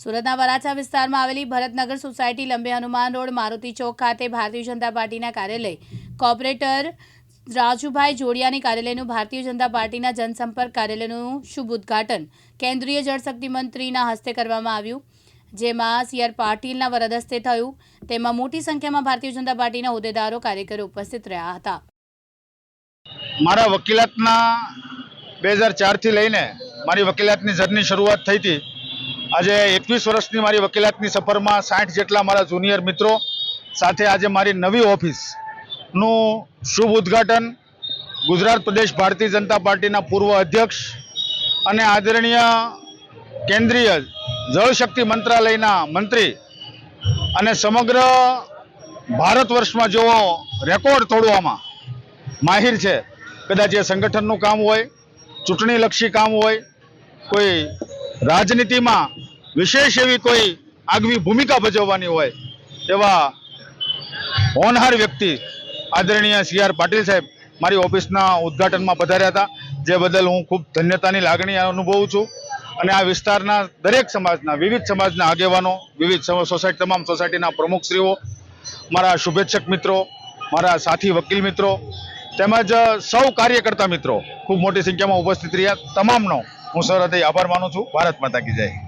સુરતના વરાછા વિસ્તારમાં આવેલી ભરતનગર સોસાયટી લંબે હનુમાન રોડ, મારુતિ ચોક ખાતે ભારતીય જનતા પાર્ટીના કાર્યાલય, કોર્પોરેટર રાજુભાઈ જોડિયાની કાર્યાલયનું ભારતીય જનતા પાર્ટીના જનસંપર્ક કાર્યાલયનું શુભ ઉદ્ઘાટન કેન્દ્રીય જળશક્તિ મંત્રીના હસ્તે કરવામાં આવ્યું, જેમાં સી આર પાટીલના વરદ હસ્તે થયું. તેમાં મોટી સંખ્યામાં ભારતીય જનતા પાર્ટીના હોદ્દેદારો, કાર્યકરો ઉપસ્થિત રહ્યા હતા. મારા વકીલાતના બે હજાર ચારથી લઈને મારી વકીલાતની જર્ની શરૂઆત થઈ હતી. આજે એકવીસ વર્ષની મારી વકીલાતની સફરમાં સાઠ જેટલા મારા જુનિયર મિત્રો સાથે આજે મારી નવી ઓફિસનું શુભ ઉદ્ઘાટન ગુજરાત પ્રદેશ ભારતીય જનતા પાર્ટીના પૂર્વ અધ્યક્ષ અને આદરણીય કેન્દ્રીય જળશક્તિ મંત્રાલયના મંત્રી અને સમગ્ર ભારત વર્ષમાં જેઓ રેકોર્ડ તોડવામાં માહિર છે. કદાચ એ સંગઠનનું કામ હોય, ચૂંટણીલક્ષી કામ હોય, કોઈ રાજનીતિમાં વિશેષ એવી કોઈ આગવી ભૂમિકા ભજવવાની હોય એવા હોનહાર વ્યક્તિ આદરણીય સી આર પાટીલ સાહેબ મારી ઓફિસના ઉદ્ઘાટનમાં પધાર્યા હતા. જે બદલ હું ખૂબ ધન્યતાની લાગણી અનુભવું છું. અને આ વિસ્તારના દરેક સમાજના, વિવિધ સમાજના આગેવાનો, વિવિધ સોસાયટી, તમામ સોસાયટીના પ્રમુખશ્રીઓ મારા શુભેચ્છક મિત્રો, મારા સાથી, વકીલ મિત્રો, તેમજ સૌ કાર્યકર્તા મિત્રો, ખૂબ મોટી સંખ્યામાં ઉપસ્થિત રહ્યા. તમામનો હું સરહદે આભાર માનું છું. ભારત માતા કી જય.